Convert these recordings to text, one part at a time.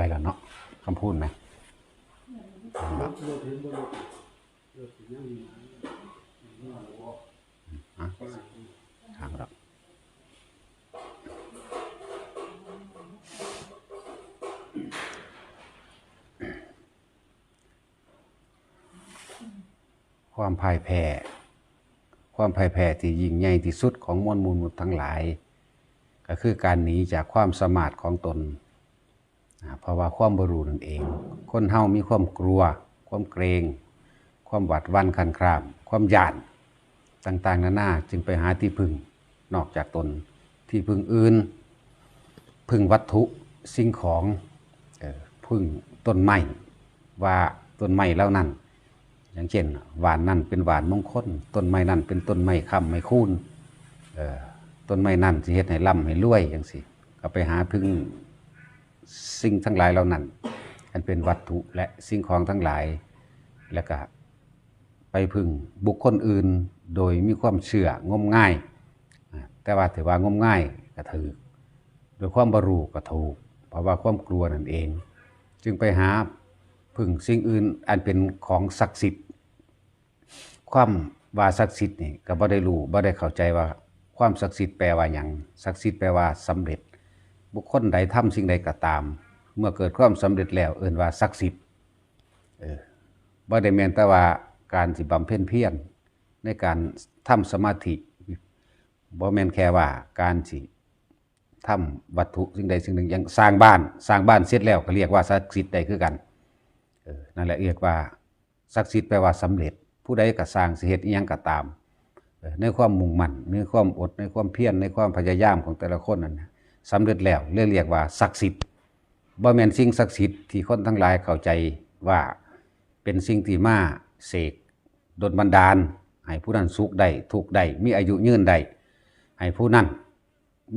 ไปแล้วเนาะคำพูดไหมทางเราความพ่ายแพ้ ความพ่ายแพ้ที่ยิ่งใหญ่ที่สุดของมวลมูลทั้งหลาย ก็คือการหนีจากความสมารถของตน เพราะว่าความบรูนั่นเอง คนเฮามีความกลัว ความเกรง ความหวาดวันคันคราม ความหยาดต่างๆนานาจึงไปหาที่พึ่งนอกจากตนที่พึ่งอื่น พึ่งวัตถุสิ่งของออพึ่งต้นไม้ว่าต้นไม้แล้วนั่นอย่างเช่นหวานนั่นเป็นหวานมงคลต้นไม้นั่นเป็นต้นไม้ค้ำไม้คูนต้นไม้นั่นสิเฮ็ดให้ร่ำให้รวยอย่างสิก็ไปหาพึ่ง สิ่งทั้งหลายเหล่านั้น อันเป็นวัตถุและสิ่งของทั้งหลาย แล้วก็ไปพึ่งบุคคลอื่นโดยมีความเชื่องมง่าย แต่ว่าถือว่างมง่ายก็ถือโดยความบรูก็ถูก เพราะว่าความกลัวนั่นเอง จึงไปหาพึ่งสิ่งอื่นอันเป็นของศักดิ์สิทธิ์ ความว่าศักดิ์สิทธิ์นี่ก็บ่ได้รู้บ่ได้เข้าใจว่าความศักดิ์สิทธิ์แปลว่าหยังศักดิ์สิทธิ์แปลว่าสำเร็จ บุคคลใดทำสิ่งใดก็ตาม เมื่อเกิดความสำเร็จแล้วเอิ่นว่าศักดิ์สิทธิ์เออบ่ได้แม่นแต่ว่าการสิบำเพ็ญเพียรในการทำสมาธิบ่แม่นแค่ว่าการสิทำวัตถุสิ่งใดสิ่งหนึ่งอย่างสร้างบ้านสร้างบ้านเสร็จแล้วก็เรียกว่าศักดิ์สิทธิ์ได้คือกันนั่นแหละเรียกว่าศักดิ์สิทธิ์แปลว่าสำเร็จ ผู้ใดก็สร้างสิเหตุอิหยังก็ตาม ในความมุ่งมั่นในความอดในความเพียรในความพยายามของแต่ละคนนั้นนะ สำเร็จแล้วเรียกเรียกว่าศักดิ์สิทธิ์บ่แม่นสิ่งศักดิ์สิทธิ์ที่คนทั้งหลายเข้าใจว่าเป็นสิ่งที่มาเสกดลบันดาลให้ผู้นั้นสุขได้ทุกได้มีอายุยืนได้ให้ผู้นั้น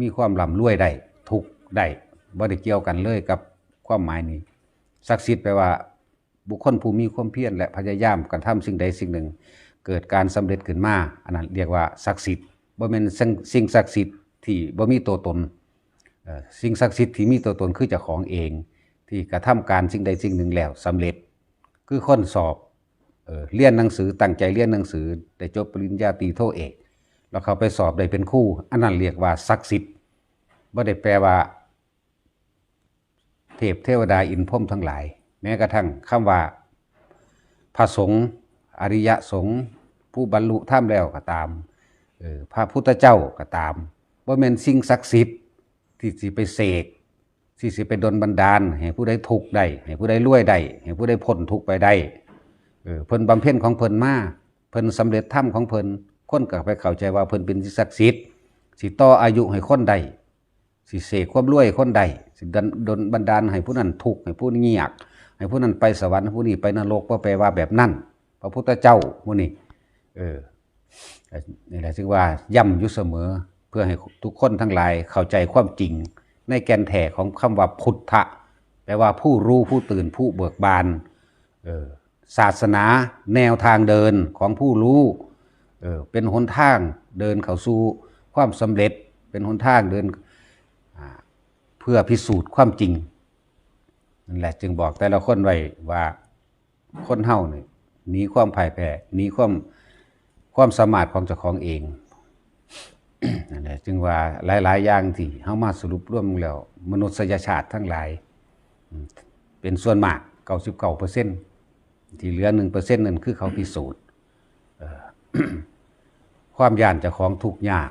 มีความร่ำรวยได้ทุกได้บ่ได้เกี่ยวกันเลยกับความหมายนี้ศักดิ์สิทธิ์แปลว่าบุคคลผู้มีความเพียรและพยายามกันทำสิ่งใดสิ่งหนึ่ง เกิดการสำเร็จขึ้นมาอันนั้นเรียกว่าศักดิ์สิทธิ์บ่แม่นสิ่งสิ่งศักดิ์สิทธิ์ที่บ่มีตัวตน สิ่งศักดิ์สิทธิ์ที่มีตัวตนคือเจ้าของเอง ที่กระทำการสิ่งใดสิ่งหนึ่งแล้วสำเร็จ คือคนสอบเออเรียนหนังสือตั้งใจเรียนหนังสือได้จบปริญญาตรีโทเอกแล้วเขาไปสอบได้เป็นคู่อันนั้นเรียกว่าศักดิ์สิทธิ์บ่ได้แปลว่า เทพเทวดาอินพรมทั้งหลาย แม้กระทั่งคำว่าพระสงฆ์อริยสงฆ์ผู้บรรลุธรรมแล้วก็ตามออพระพุทธเจ้าก็ตามว่าเป็นสิ่งศักดิ์สิทธิ์ ที่สิไปเสกที่สิไปดลบันดาลให้ผู้ใดทุกข์ได้ให้ผู้ใดรวยได้ให้ผู้ใดพ้นทุกข์ไปได้เออเพิ่นบำเพ็ญของเพิ่นมาเพิ่นสำเร็จธรรมของเพิ่นคนก็ไปเข้าใจว่าเพิ่นเป็นศักดิ์สิทธิ์สิต่ออายุให้คนใดสิเสกความรวยคนใดสิดนดนบันดาลให้ผู้นั้นทุกข์ให้ผู้นี้ยากให้ผู้นั้นไปสวรรค์ผู้นี้ไปนรกว่าแปลว่าแบบนั้นพระพุทธเจ้าผู้นี้เออนี่แหละซึ่งว่าย่ำอยู่เสมอ เพื่อให้ทุกคนทั้งหลายเข้าใจความจริง ในแกนแท้ของคำว่าพุทธะแปลว่าผู้รู้ผู้ตื่นผู้เบิกบานศาสนาแนวทางเดินของผู้รู้เเป็นหนทางเดินเข้าสู่ความสำเร็จเป็นหนทางเดินเพื่อพิสูจน์ความจริงนั่นแหละจึงบอกแต่ละคนไว้ว่าคนเฮาเนี่ยหนีความพ่ายแพ้หนีความความสามารถของเจ้าของเอง นั่นแหละจึงว่าหลาย ๆ อย่างที่เฮามาสรุปร่วมแล้ว มนุษยชาติทั้งหลาย เป็นส่วนมาก99%ที่เหลือ 1%นั่นคือเขาพิสูจน์ความย่านเจ้าของทุกยาก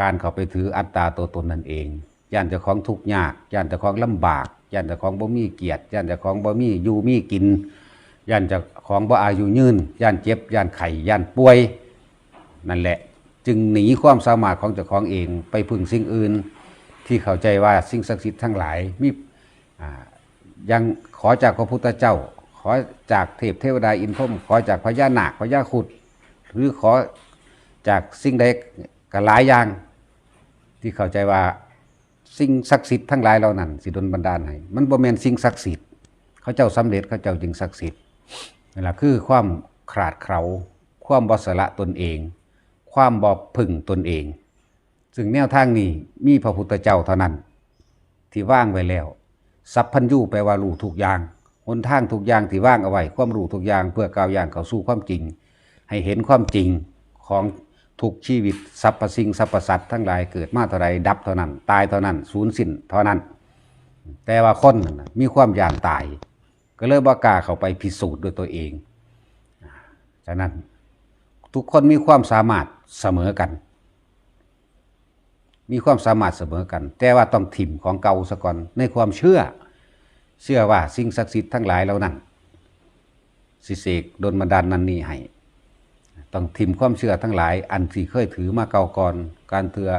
การเขาไปถืออัตตาตัวตนนั่นเองย่านเจ้าของทุกยากย่านเจ้าของลำบากย่านเจ้าของบ่มีเกียรติย่านเจ้าของบ่มีอยู่มีกินย่านเจ้าของบ่อายุยืนย่านเจ็บย่านไข้ย่านป่วย นั่นแหละ จึงหนีความสามารถของเจ้าของเองไปพึ่งสิ่งอื่น ที่เข้าใจว่าสิ่งศักดิ์สิทธิ์ทั้งหลายมียังขอจากพระพุทธเจ้า ขอจากเทพเทวดาอินทร์พรมขอจากพญานาคพญาครุด หรือขอจากสิ่งใดก็หลายอย่าง ที่เข้าใจว่าสิ่งศักดิ์สิทธิ์ทั้งหลายเหล่านั้นสิดลบันดาลให้มันบ่แมนสิ่งศักดิ์สิทธิ์เขาเจ้าสำเร็จเขาเจ้าจึงศักดิ์สิทธิ์นี่แหละคือความขาดเขาความบสละตนเอง ความบ่พึ่งตนเอง ซึ่งแนวทางนี้มีพระพุทธเจ้าเท่านั้น ที่ว่างไว้แล้วสัพพัญญูแปลว่ารู้ทุกอย่างหนทางทุกอย่างที่ว่างเอาไว้ความรู้ทุกอย่างเพื่อก้าวย่างเข้าสู่ความจริง ให้เห็นความจริงของทุกชีวิตสรรพสิ่งสรรพสัตว์ทั้งหลายเกิดมาเท่าไรดับเท่านั้น ตายเท่านั้นสูญสิ้นเท่านั้น แต่ว่าคนมีความอยานตาย ก็เลยบ่กล้าเข้าไปพิสูจน์ด้วยตัวเองฉะนั้นทุกคนมีความสามารถ เสมอกัน มีความสามารถเสมอกัน แต่ว่าต้องถิ่มของเก่าซะก่อนในความเชื่อ เชื่อว่าสิ่งศักดิ์สิทธิ์ทั้งหลายเหล่านั้นสิเสกโดนบันดาลนันนี่ให้ต้องถิ่มความเชื่อทั้งหลาย อันที่เคยถือมาเก่าก่อนการเถือ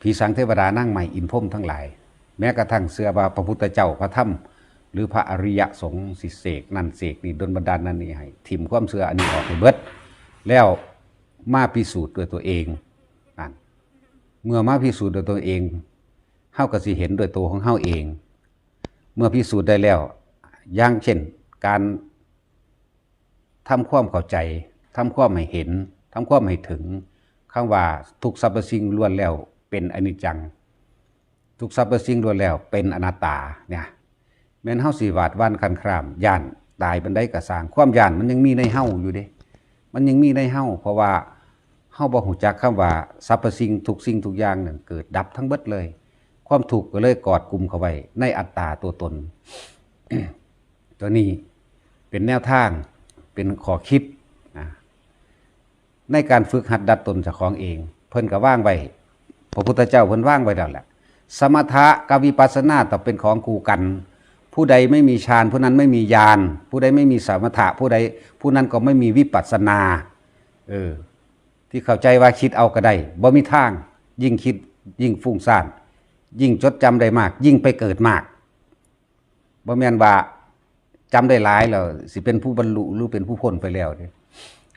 ผีสังเทวดานั่งใหม่อินพรหมทั้งหลาย แม้กระทั่งเชื่อว่าพระพุทธเจ้าพระธรรม หรือพระอริยสงฆ์สิเสกนั่นเสกนี่โดนบันดาลนั่นนี่ให้ถิ่มความเชื่ออันนี้ออกไปเบิด แล้ว มาพิสูจน์ด้วยตัวเองนั่นเมื่อมาพิสูจน์ด้วยตัวเองเฮาก็สิเห็นด้วยตัวของเฮาเอง เมื่อพิสูจน์ได้แล้วอย่างเช่น การทำความเข้าใจทำความให้เห็นทำความให้ถึงคำว่าทุกสรรพสิ่งล้วนแล้วเป็นอนิจจัง ทุกสรรพสิ่งล้วนแล้วเป็นอนัตตาเนี่ยแม้นเฮาสิวาดวันคันครามย่านตายบันไดกระสร้างความย่านมันยังมีในเฮาอยู่เด้ มันยังมีในเฮาเพราะว่า เฮาบ่ฮู้จักคำว่าสรรพสิ่งทุกสิ่งทุกอย่างนั่นเกิดดับทั้งเบิดเลย ความถูกก็เลยกอดกลุ่มเข้าไว้ในอัตตาตัวตน ตัวนี้เป็นแนวทางเป็นขอคิดนะในการฝึกหัดดัดตนจ้าของเอง เพิ่นก็ว่างไว้พระพุทธเจ้าเพิ่นว่างไว้แล้วแหละสมถะกับวิปัสสนาต้อเป็นของคู่กัน ผู้ใดไม่มีฌานผู้นั้นไม่มีญาณผู้ใดไม่มีสมถะผู้ใดผู้นั้นก็ไม่มีวิปัสสนา เออ ที่เข้าใจว่าคิดเอาก็ได้บ่มีทาง ยิ่งคิดยิ่งฟุ้งซ่าน ยิ่งจดจำได้มาก ยิ่งไปเกิดมากบ่แม่นว่าจำได้หลายแล้วสิเป็นผู้บรรลุหรือเป็นผู้พ้นไปแล้วเด้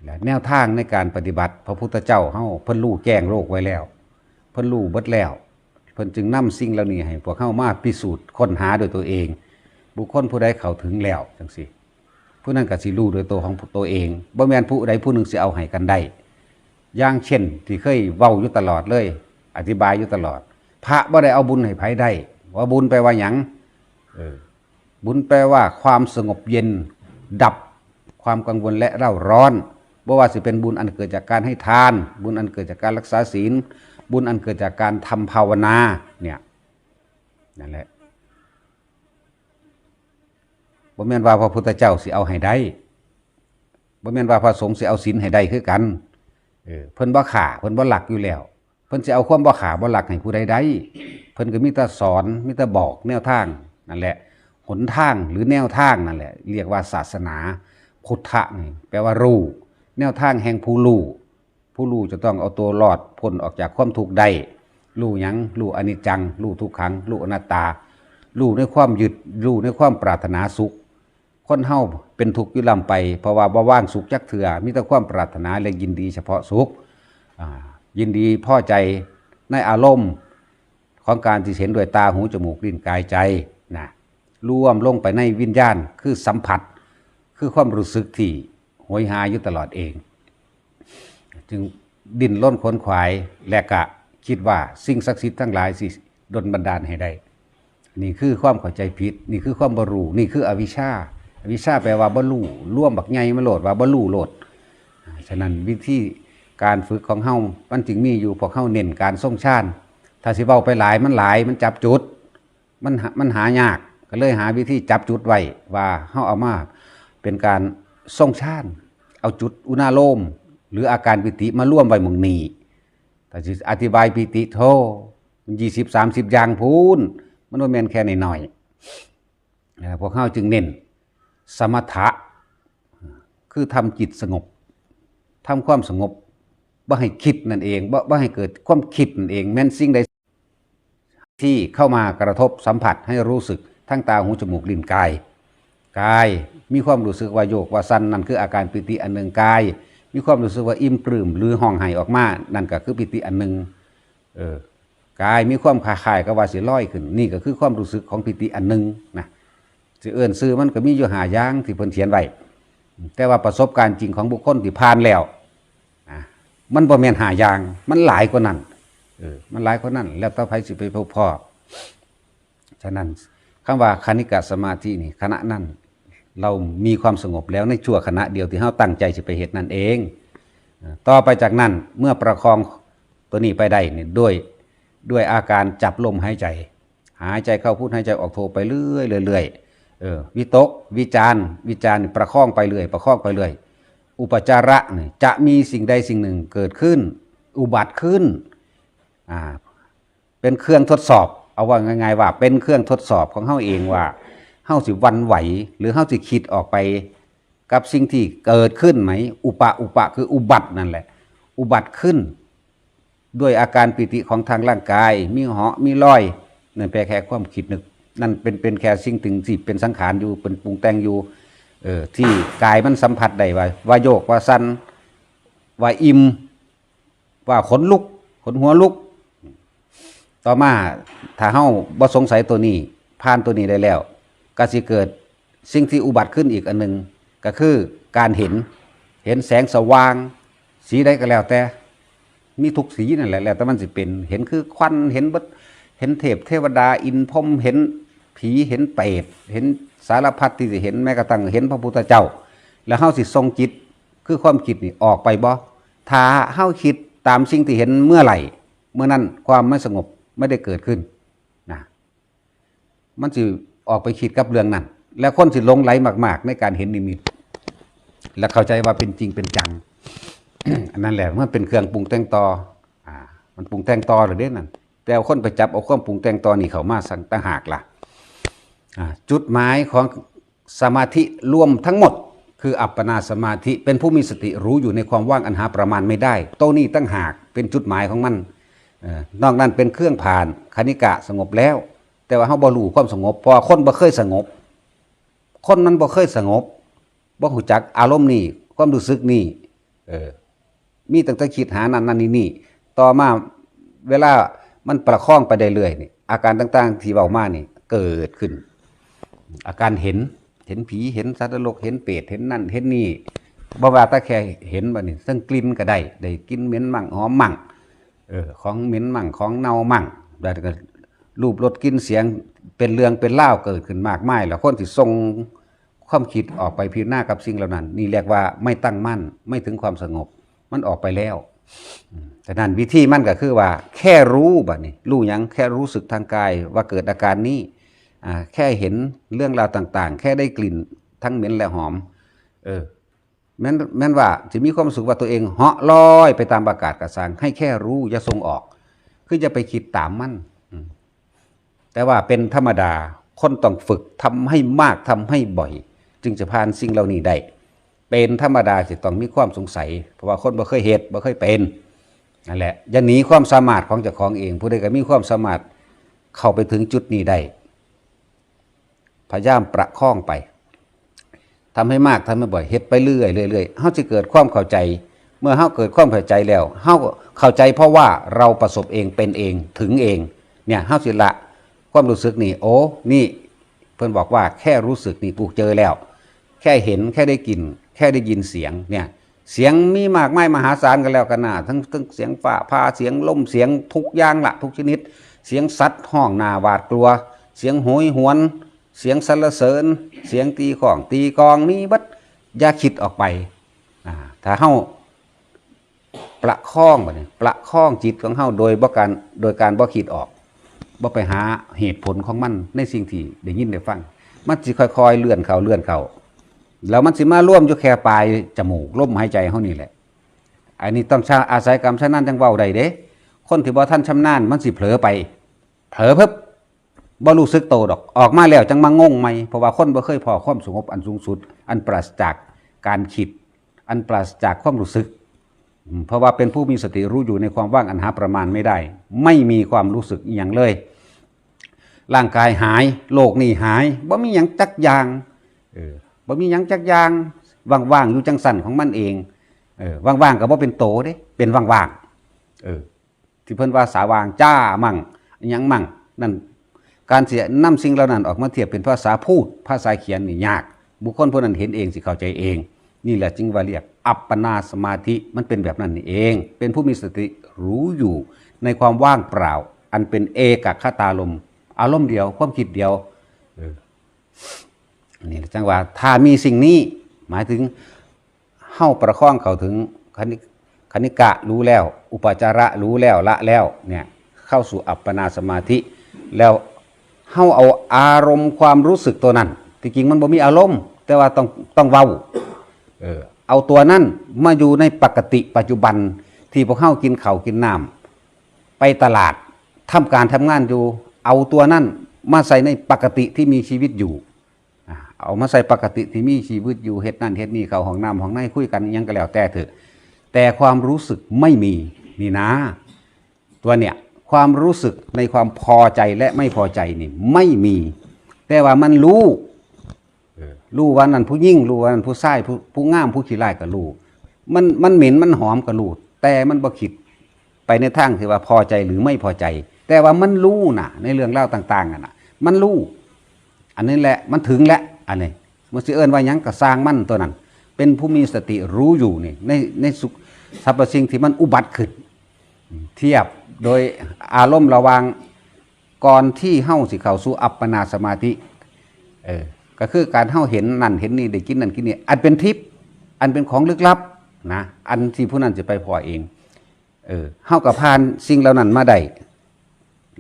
และแนวทางในการปฏิบัติ พระพุทธเจ้าเฮาเพิ่นรู้แก้งโรคไว้แล้ว เพิ่นรู้เบิดแล้วเพิ่นจึงนำสิ่งเหล่านี้ให้พวกเฮามาพิสูจน์ค้นหาโดวยตัวเอง บุคคลผู้ใดเข้าถึงแล้วจังซี่ผู้นั้นก็สิรู้โดยตัวของตัวเองบ่แม่นผู้ใดผู้หนึ่งสิเอาให้กันได้ อย่างเช่น ที่เคยเว้าอยู่ตลอดเลย อธิบายอยู่ตลอด พระบ่ได้เอาบุญให้ไผได้ ว่าบุญแปลว่าหยังออบุญแปลว่า ความสงบเย็น ดับความกังวลและเร่าร้อนบ่ว่าสิเป็นบุญอันเกิดจากการให้ทาน บุญอันเกิดจากการรักษาศีล บุญอันเกิดจากการทำภาวนาเนี่ยนั่นแหละบ่แม่นว่าพระพุทธเจ้าสิเอาให้ได้บ่แม่นว่าพระสงฆ์สิเอาศีลให้ได้คือกัน เออเพิ่นบ่ขาเพิ่นบ่หลักอยู่แล้ว เพิ่นสิเอาความบ่ขาบ่หลักให้ผู้ใดได้เพิ่นก็มีแต่สอนมีแต่บอกแนวทางนั่นแหละหนทางหรือแนวทางนั่นแหละ เรียกว่าศาสนาพุทธะนี่แปลว่ารู้แนวทางแห่งผู้รู้ผู้รู้จะต้องเอาตัวรอดพ้นออกจากความทุกข์ได้รู้ยังรู้อนิจจังรู้ทุกขังรู้อนัตตารู้ในความยึดรู้ในความปรารถนาสุข คนเฮาเป็นทุกข์อยู่ลำไป เพราะว่าบ่ว่างสุขจักเถื่อมีแต่ความปรารถนาและยินดีเฉพาะสุขยินดีพ่อใจในอารมณ์ของการที่เห็นด้วยตาหูจมูกลิ้นกายใจนะรวมลงไปในวิญญาณคือสัมผัส คือความรู้สึกที่โหยหาอยู่ตลอดเอง จึงดิ้นล้นขนขวายและกะคิดว่าสิ่งศักดิ์สิทธิ์ทั้งหลายสิดลบันดาลให้ได้ นี่คือความเข้าใจผิด นี่คือความบรูนี่คืออวิชชา วิชาแปลว่าบรูร่วมบักไงมาโหลดว่าบรูโหลด ฉะนั้นวิธีการฝึกของเฮามันจึงมีอยู่พอเฮาเน้นการทรงชาติถ้าสิเว้าไปหลายมันหลายมันจับจุด มันมันหายากก็เลยหาวิธีจับจุดไว้ว่าเฮาเอามาเป็นการทรงชาติเอาจุดอุณาโลม หรืออาการปิติมาร่วมไว้มองนี้ถ้าสิอธิบายปิติโทยี่สิบสามสิบอย่างพูนมันว่าแม่นแค่หน่อยๆพวกเฮาจึงเน้น สมถะ คือทำจิตสงบทำความสงบบ่ให้คิดนั่นเองบ่บ่ให้เกิดความคิดนั่นเอง แม้นสิ่งใดที่เข้ามากระทบสัมผัสให้รู้สึกทั้งตาหูจมูกลิ้นกายกายมีความรู้สึกว่าโยกว่าสั้นนั่นคืออาการปิติอันหนึ่งกาย มีความรู้สึกว่าอิ่มปลื้มหรือห้องไห้ออกมา นั่นก็คือปิติอันหนึ่งเออกายมีความคลายๆก็ว่าสิลอยขึ้น นี่ก็คือความรู้สึกของปิติอันหนึ่งนะ สิเอื้นซื้อมันก็มีอยู่หาย่างที่เพิ่นเขียนไว้แต่ว่าประสบการณ์จริงของบุคคลที่ผ่านแล้วมันบ่แม่นหาย่าง มันหลายกว่านั้นเออมันหลายกว่านั้น แล้วต่อไปสิไปพบพ่อฉะนั้นคำว่าคณิกะสมาธินี่ขณะนั้น เรามีความสงบแล้วในชั่วขณะเดียวที่เฮาตั้งใจจะไปเหตุนั่นเอง ต่อไปจากนั้นเมื่อประคองตัวนี้ไปได้นี่ด้วยด้วยอาการจับลมหายใจ หายใจเข้าพูดหายใจออกโทไปเรื่อยเรื่อย เออวิโตกวิจารวิจารประคองไปเรื่อยประคองไปเรื่อยอุปจาระนี่จะมีสิ่งใดสิ่งหนึ่งเกิดขึ้น อุบัติขึ้นอ่าเป็นเครื่องทดสอบ เอาว่าง่ายๆว่า เป็นเครื่องทดสอบของเฮาเองว่าเฮาสิวันไหว หรือเฮาสิคิดออกไปกับสิ่งที่เกิดขึ้นไหม อุปะอุปะคืออุบัตินั่นแหละ อุบัติขึ้น ด้วยอาการปิติของทางร่างกาย มีเหาะมีรอยนั่นแปลแค่ความคิดนึก นั่นเป็นเป็นแค่สิ่งถึงที่เป็นสังขารอยู่เป็นปรุงแต่งอยู่เออที่กายมันสัมผัสได้ว่าว่าโยกว่าสั้นว่าอิ่มว่าขนลุกขนหัวลุก ต่อมาถ้าเฮาบ่สงสัยตัวนี้ผ่านตัวนี้ได้แล้วก็สิเกิดสิ่งที่อุบัติขึ้นอีกอันหนึ่งก็คือการเห็นเห็นแสงสว่าง สีใดก็แล้วแต่ มีทุกสีนั่นแหละแล้วแต่มันสิเป็น เห็นคือควันเห็นเบิดเห็นเทพเทวดาอินพรมเห็น ผีเห็นเปรตเห็นสารพัดที่สิเห็นแม้กระทั่งเห็นพระพุทธเจ้า แล้วเฮาสิทรงจิตคือความคิดนี่ออกไปบ่ถ้าเฮาคิดตามสิ่งที่เห็นเมื่อไหร่ เมื่อนั้นความไม่สงบไม่ได้เกิดขึ้นนะมันสิออกไปคิดกับเรื่องนั้น แล้วคนสิลงไหลมาก ๆ ในการเห็นนิมิต และเข้าใจว่าเป็นจริงเป็นจังอันนั้นแหละมันเป็นเครื่องปรุงแต่งต่ออ่ามันปรุงแต่งต่อหรือเด้นั่นแต่เอาคนไปจับเอาความปรุงแต่งต่อนี่เขามาสั่งต่างหากล่ะอ่า จุดหมายของสมาธิรวมทั้งหมด คืออัปปนาสมาธิเป็นผู้มีสติรู้อยู่ในความว่างอันหาประมาณไม่ได้โตนี้ตั้งหากเป็นจุดหมายของมันอนอกนั้นเป็นเครื่องผ่านคณิกะสงบแล้ว แต่ว่าเฮาบ่รู้ความสงบพราะว่าคนบ่เคยสงบ คนมันบ่เคยสงบบ่หูจักอารมณ์นี่ความรู้สึกนี่เออมีตั้งแต่คิดหานั่นนั่นนี่นี่ต่อมาเวลามันประคองไปได้เรื่อยนี่อาการต่างๆที่เบามานี่เกิดขึ้น อาการเห็น เห็นผีเห็นสัตว์นรกเห็นเปรตเห็นนั่นเห็นนี่บ่ว่าแตาแค่เห็นบ่นี่ซึ่งกลิ่นก็ได้ได้กินเหม็นมั่งหอมมั่งเออของเหม็นมั่งของเน่ามั่งแล้ก็รูปรสกินเสียงเป็นเรื่องเป็นเล่าเกิดขึ้นมากมายแล้วคนที่ทรงความคิดออกไปพิจารณากับสิ่งเหล่านั้น นี่เรียกว่าไม่ตั้งมั่นไม่ถึงความสงบ มันออกไปแล้วแต่นั้นวิธีมันก็คือว่า แค่รู้บัดนี้รู้ยังแค่รู้สึกทางกายว่าเกิดอาการนี้ แค่เห็นเรื่องราวต่าง ๆ แค่ได้กลิ่นทั้งเหม็นและหอม เออแม้นแม้นว่าจะมีความสึกว่าตัวเองเหาะลอยไปตามอากาศกระสางให้แค่รู้อย่าทรงออก คือจะไปคิดตามมันแต่ว่าเป็นธรรมดาคนต้องฝึกทำให้มากทำให้บ่อย จึงจะผ่านสิ่งเหล่านี้ได้เป็นธรรมดาจะต้องมีความสงสัย เพราะว่าคนบ่เคยเหตุบ่เคยเป็นนั่นแหละอย่าหนีความสามารถของเจ้าของเอง ผู้ใดก็มีความสามารถเข้าไปถึงจุดนี้ได้ พยายามประคองไปทำให้มากทำให้บ่อยเฮ็ดไปเรื่อยเรื่อยเฮาจะเกิดความเข้าใจ เมื่อเฮาเกิดความเข้าใจแล้วเฮาเข้าใจเพราะว่าเราประสบเองเป็นเองถึงเองเนี่ยเฮาสิละความรู้สึกนี่โอ้นี่เพิ่อนบอกว่าแค่รู้สึกนี่ปูกเจอแล้ว แค่เห็นแค่ได้กลิ่นแค่ได้ยินเสียงเนี่ยเสียงมีมากมายมหาศาลกันแล้วกันนะทั้งทั้งเสียงฝ่าพาเสียงลมเสียงทุกอย่างละทุกชนิด เสียงสัตว์ห้องนาวาดกลัว เสียงโหยหวน เสียงสรรเสริญ เสียงตีของตีกองมีบัดอย่าคิดออกไปถ้าเฮาประคองบัดนี้ประคองจิตของเฮาโดยบ่การโดยการบ่คิดออกบ่ไปหาเหตุผลของมันในสิ่งที่ได้ยินได้ฟัง มันสิค่อยๆ เลื่อนเขาเลื่อนเขาแล้วมันสิมาร่วมอยู่แค่ปลายจมูกลมหายใจเฮานี่แหละ อันนี้ต้องชาอาศัยกรรมชำนาญจังเว้าได้เด้ คนที่บ่ทันชำนาญมันสิเผลอไป เผลอเพิ่บ บ่รู้สึกโตดอก ออกมาแล้วจังมางงใหมเพราะว่าคนบ่เคยพอความสงบอันสูงสุด อันปราศจากการคิด อันปราศจากความรู้สึก เพราะว่าเป็นผู้มีสติรู้อยู่ในความว่างอันหาประมาณไม่ได้ ไม่มีความรู้สึกอหย่างเลย ร่างกายหาย โลกนี่หายบ่มีหยังจักอย่างเออบ่มีหยังจักอย่างว่างๆอยู่จังสั่นของมันเองเออว่างๆก็บ่เป็นโตเด้ เป็นว่างๆเออที่เพิ่นว่าสาว่างจ้ามั่งหยังมั่งนั่น การเสียนำสิ่งเหล่านั้นออกมาเทียบเป็นภาษาพูด ภาษาเขียนนี่ยาก บุคคลผู้นั้นเห็นเองสิเข้าใจเอง นี่แหละจึงว่าเรียกอัปปนาสมาธิมันเป็นแบบนั้นนี่เอง เป็นผู้มีสติรู้อยู่ในความว่างเปล่า อันเป็นเอกคตาลมอารมณ์เดียวความคิดเดียวนี่จังว่าถ้ามีสิ่งนี้หมายถึงเฮ้าประคองเขาถึงคณิคณิกะรู้แล้ว อุปจาระรู้แล้วละแล้วเนี่ยเข้าสู่อัปปนาสมาธิแล้ว เฮ้าเอาอารมณ์ความรู้สึกตัวนั้นที่จริงมันบ่มีอารมณ์ แต่ว่าต้องต้องเว้าเออเอาตัวนั้นมาอยู่ในปกติปัจจุบันที่พวกเขากินเขาวกินน้ำไปตลาดทำการทำงานอยู่ เอาตัวนั้นมาใส่ในปกติที่มีชีวิตอยู่เอามาใส่ปกติที่มีชีวิตอยู่เฮ็ดนั่นเฮ็ดนี่เขาห้องน้ำห้องในคุยกันยังก็แล้วแต่เถอะ แต่ความรู้สึกไม่มีนี่นะ ตัวเนี่ย ความรู้สึกในความพอใจและไม่พอใจนี่ไม่มี แต่ว่ามันรู้รู้ว่านั่นผู้ยิ่งรู้ว่านั่นผู้ชายผู้ผู้งามผู้ขี้ร้ายก็รู้มันมันเหม็นมันหอมก็รู้แต่มันบ่คิดไปในทางที่ว่าพอใจหรือไม่พอใจ แต่ว่ามันรู้น่ะในเรื่องเล่าต่างๆอะนะมันรู้อันนี้แหละมันถึงแล้วอันนี้มันสิเอิ้นว่ายังก็สร้างมั่นตัวนั้น เป็นผู้มีสติรู้อยู่นี่ในในสุขสรรพสิ่งที่มันอุบัติขึ้น เทียบ โดยอารมณ์ระวางก่อนที่เฮ้าสิเข้าสู่อัปปนาสมาธิเออก็คือการเฮาเห็นนั่นเห็นนี่ได้กินนั่นกินนี่อันเป็นทิพย์อันเป็นของลึกลับนะอันที่ผู้นั้นจะไปพอเองเออเฮากับพานสิ่งเหล่านั้นมาได้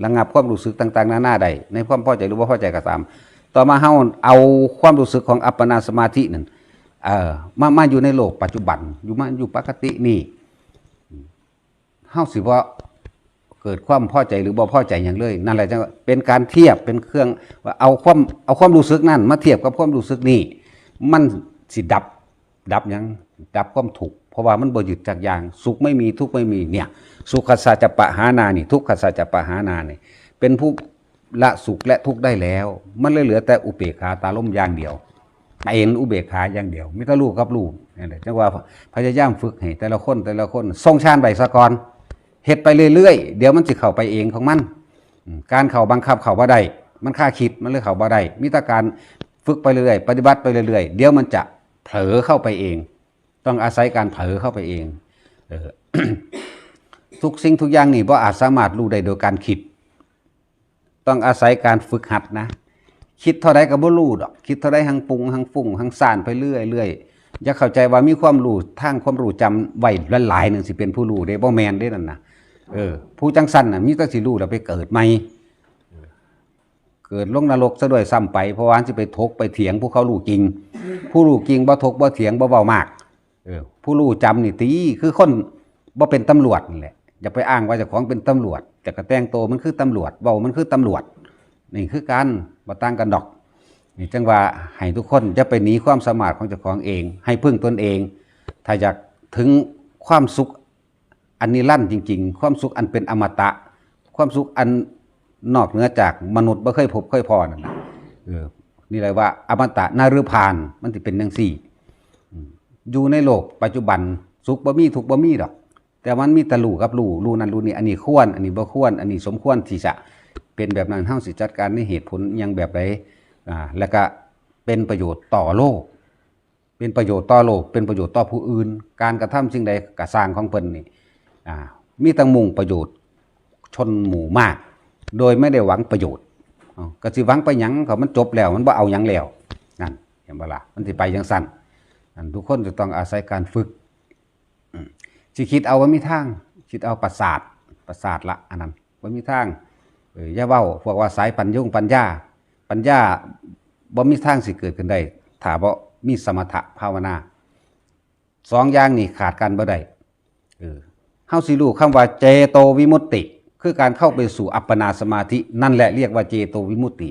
ระงับความรู้สึกต่าง ๆ หน้าหน้าได้ในความพอใจหรือว่าพอใจก็ตาม ต่อมาเฮาเอาความรู้สึกของอัปปนาสมาธินั่นเออมามาอยู่ในโลกปัจจุบันอยู่มาอยู่ปกตินี่เฮาสิว่า เกิดความพอใจหรือบ่พอใจอย่างเลยนั่นแหละจะเป็นการเทียบเป็นเครื่องว่าเอาความเอาความรู้สึกนั่น มาเทียบกับความรู้สึกนี่มันสิดับดับยังดับความถูกเพราะว่ามันบ่หยุดจากอย่าง สุขไม่มีทุกข์ไม่มีเนี่ย สุขสัจปะหานานี่ ทุกขสัจปะหานานี่เป็นผู้ละสุขและทุกข์ได้แล้ว มันเลยเหลือแต่อุเบกขาตาล่มอย่างเดียวเอ็นอุเบกขาอย่างเดียวมิตรลูกกับลูกนี่แหละจังว่าพยายามฝึกให้แต่ละคนแต่ละคนทรงชาญใบสะกอน เฮ็ดไปเรื่อยๆ เดี๋ยวมันจะเข้าไปเองของมัน การเข้าบังคับเข้าบ่ได้ มันค่าคิดมันเลยเข้าบ่ได้มีแต่การฝึกไปเรื่อยๆ ปฏิบัติไปเรื่อยๆ เดี๋ยวมันจะเผลอเข้าไปเอง ต้องอาศัยการเผลอเข้าไปเองเออทุกสิ่งทุกอย่างนี่บ่อาจสามารถรู้ได้โดยการคิด ต้องอาศัยการฝึกหัดนะ คิดเท่าใดก็บ่รู้ดอก คิดเท่าใดหังปรุงหังฟุ้งหังซ่านไปเรื่อยเรื่อย อย่าเข้าใจว่ามีความรู้ทางความรู้จำไว้หลายๆหนึงสิเป็นผู้รู้ได้บ่แม่นเด้นั่นน่ะเออ ผู้จังสั้นน่ะมีแต่สิรู้แล้วไปเกิดใหม่เออเกิดลงนรกซะด้วยซ้ำไปเพราะว่าสิไปทกไปเถียงผู้เขารู้จริง ผู้รู้จริงบ่ทกบ่เถียงบ่เว้ามากเออ ผู้รู้จำนี่ตีคือคนบ่เป็นตำรวจนี่แหละอย่าไปอ้างว่าเจ้าของเป็นตำรวจแต่ก็แต่งตัวมันคือตำรวจเว้ามันคือตำรวจนี่คือการบ่ต่างกันดอก นี่จังว่าให้ทุกคนจะไปหนีความสามารถของเจ้าของเอง ให้พึ่งตนเอง ถ้าอยากถึงความสุขอันนิรันดร์จริง ๆ ความสุขอันเป็นอมตะ ความสุขอันนอกเหนือจากมนุษย์บ่เคยพบเคยพอนั่นนะเออนี่เลยว่า อมตะนาฤพานมันสิเป็นจังซี่ อยู่ในโลกปัจจุบันสุขบ่มีทุกบ่มีดอก แต่มันมีตะลู่กับลู่ลู่นั้นลู่นี้อันนี้ควร อันนี้บ่ควร อันนี้สมควรที่จะเป็นแบบนั้นเฮาสิจัดการในเหตุผลยังแบบใด อ่าแล้วก็เป็นประโยชน์ต่อโลก เป็นประโยชน์ต่อโลก เป็นประโยชน์ต่อผู้อื่น การกระทำสิ่งใดกระสร้างของเพิ่นนี่อ่ามีตั้งมุ่งประโยชน์ชนหมู่มาก โดยไม่ได้หวังประโยชน์ก็สิหวังไปหยังเขามันจบแล้วมันบ่เอาหยังแล้วนั่นเห็นบ่ล่ะมันสิไปจังซั่นนั่นทุกคนจะต้องอาศัยการฝึกสิคิดเอาว่ามีทางคิดเอาประสาทประสาทละอันนั้นว่ามีทางเอออย่าเว้าพวกว่าสายปัญญงปัญญา ปัญญาบ่มีทางสิเกิดขึ้นได้ถ้าบ่มีสมถะภาวนาสองอย่างนี่ขาดกันบ่ได้เออเฮาสิรู้คำว่าเจโตวิมุตติ คือการเข้าไปสู่อัปปนาสมาธิ นั่นแหละเรียกว่าเจโตวิมุตติ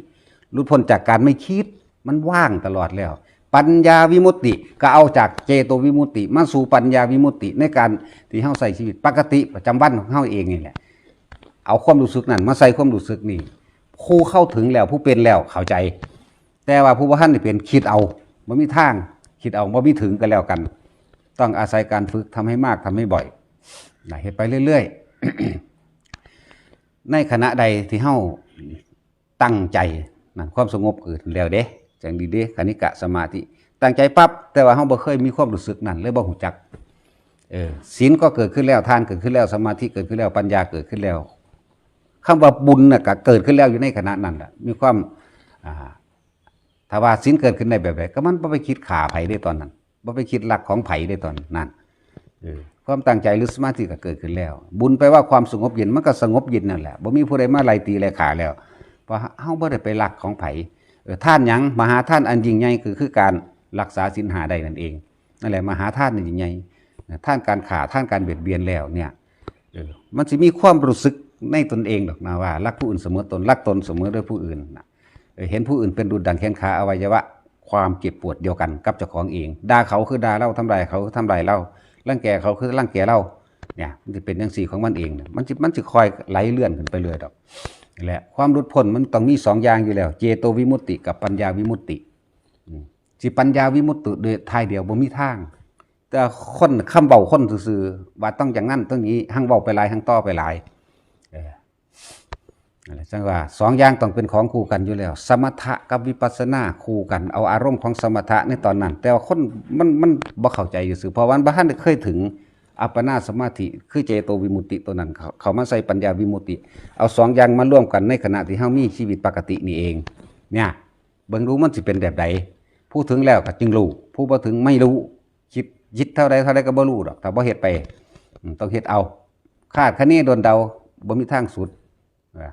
หลุดพ้นจากการไม่คิดมันว่างตลอดแล้ว ปัญญาวิมุตติก็เอาจากเจโตวิมุตติ มาสู่ปัญญาวิมุตติในการที่เฮาใส่ชีวิตปกติประจำวันของเฮาเองนี่แหละเอาความรู้สึกนั้นมาใส่ความรู้สึกนี่ ผู้เข้าถึงแล้วผู้เป็นแล้วเข้าใจ แต่ว่าผู้บ่ทันได้เป็นคิดเอาบ่มีทางคิดเอาบ่มีถึงกันแล้วกัน ต้องอาศัยการฝึกทำให้มากทำให้บ่อยนะเฮ็ดไปเรื่อย ๆ ในขณะใดที่เฮาตั้งใจนั่นความสงบเกิดแล้วเด้จังดีเด้คณิกะสมาธิตั้งใจปั๊บแต่ว่าเฮาบ่เคยมีความรู้สึกนั่นเลยบ่ฮู้จักเออศีลก็เกิดขึ้นแล้วทานเกิดขึ้นแล้วสมาธิเกิดขึ้นแล้วปัญญาเกิดขึ้นแล้ว คำว่าบุญน่ะก็เกิดขึ้นแล้วอยู่ในขณะนั้นแหะมีความอ่าถ้าว่าศีลเกิดขึ้นได้แบบไหนก็มันไปคิดขาไผ่ได้ตอนนั้นไปคิดหลักของไผ่ได้ตอนนั้นอความตั้งใจหรือสมาธิก็เกิดขึ้นแล้ว บุญไปว่าความสงบเย็นมันก็สงบเย็นนั่นแหละบ่มีผู้ใดมาไล่ตีไล่ขาแล้วเพราะเฮาบ่ได้ไปลักของไผเออท่านยังมหาท่านอันยิ่งใหญ่คือคือการรักษาศีลหาได้นั่นเองนั่นแหละมหาท่านนี่ยิ่งใหญ่ท่านการขาท่านการเบียดเบียนแล้วเนี่ยมันสิมีความรู้สึก ในตนเองดอกนะว่ารักผู้อื่นเสมอตนรักตนเสมอด้วยผู้อื่นนะเเห็นผู้อื่นเป็นดุจดังแขนขาอวัยวะ ความเจ็บปวดเดียวกันกับเจ้าของเองด่าเขาคือด่าเราทำลายเขาคือทำลายเราร่างแกเขาคือร่างแกเราเนี่ยมันจะเป็นอย่างสี่ของมันเอง มันจะมันจะคอยไหลเลื่อนขึ้นไปเลยดอกนี่แหละความรุดพ้นมันต้องมีสองอย่างอยู่แล้ว เจโตวิมุตติ กับปัญญาวิมุตติสิปัญญาวิมุตติโดยทายเดียวบ่มีทาง แต่คนคำเบาคนซื่อว่าต้องอย่างนั้นต้องอย่างนี้หังเบาไปหลายหังต่อไปหลายเออนั่นแหละ จังว่าสองอย่างต้องเป็นของคู่กันอยู่แล้ว สมถะกับวิปัสสนาคู่กัน เอาอารมณ์ของสมถะในตอนนั้น แต่ว่าคนมันมันบ่เข้าใจอยู่ซื่อเพราะวันบ่ทันได้เคยถึงอัปปนาสมาธิคือเจโตวิมุตติตัวนั้นเขาเขามาใส่ปัญญาวิมุตติ เอาสองอย่างมาร่วมกันในขณะที่เฮามีชีวิตปกตินี่เอง เนี่ยเบิ่งรู้มันสิเป็นแบบใดผู้ถึงแล้วก็จึงรู้ผู้บ่ถึงไม่รู้คิดยิดเท่าใดเท่าใดก็บ่รู้ดอกถ้าบ่เฮ็ดไปต้องเฮ็ดเอาคาดคะเนโดนเดาบ่มีทางสุดอ่า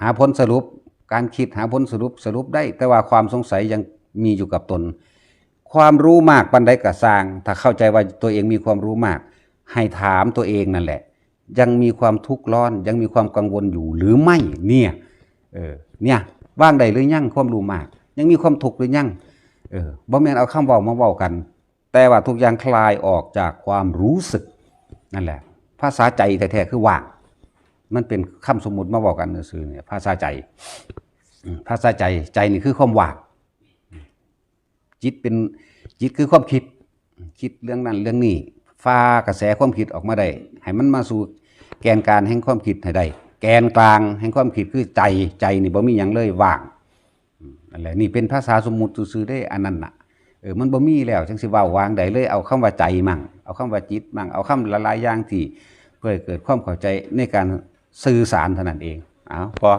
หาผลสรุป การคิดหาผลสรุปสรุปได้ แต่ว่าความสงสัยยังมีอยู่กับตน ความรู้มากปันใดก็สร้าง ถ้าเข้าใจว่าตัวเองมีความรู้มาก ให้ถามตัวเองนั่นแหละ ยังมีความทุกข์ร้อน ยังมีความกังวลอยู่หรือไม่เนี่ยเออเนี่ยว่างใดหรือยังความรู้มาก ยังมีความทุกข์หรือยังเออบ่แม่นเอาคำเว้ามาเว้ากัน แต่ว่าทุกอย่างคลายออกจากความรู้สึกนั่นแหละ ภาษาใจแท้ๆคือว่าง มันเป็นคำสมมุติมาบอกกันซื่อเนี่ยภาษาใจ ภาษาใจใจนี่คือความว่างจิตเป็นจิตคือความคิด คิดเรื่องนั้นเรื่องนี้ฟ้ากระแสความคิดออกมาได้ ให้มันมาสู่แกนกลารแห่งความคิดให้ได้ แกนกลางแห่งความคิดคือใจใจนี่บ่มีหยังเลยว่างอืมนั่นแหละนี่เป็นภาษาสมมุติซื่อได้อันนั้นน่ะเออมันบ่มีแล้วจังสิว้าวางได้เลยเอาคำว่าใจมั่งเอาคำว่าจิตมั่งเอาคำละลายอย่างที่เพื่อเกิดความเข้าใจในการ สื่อสารเท่านั้นเองอ้าวพอ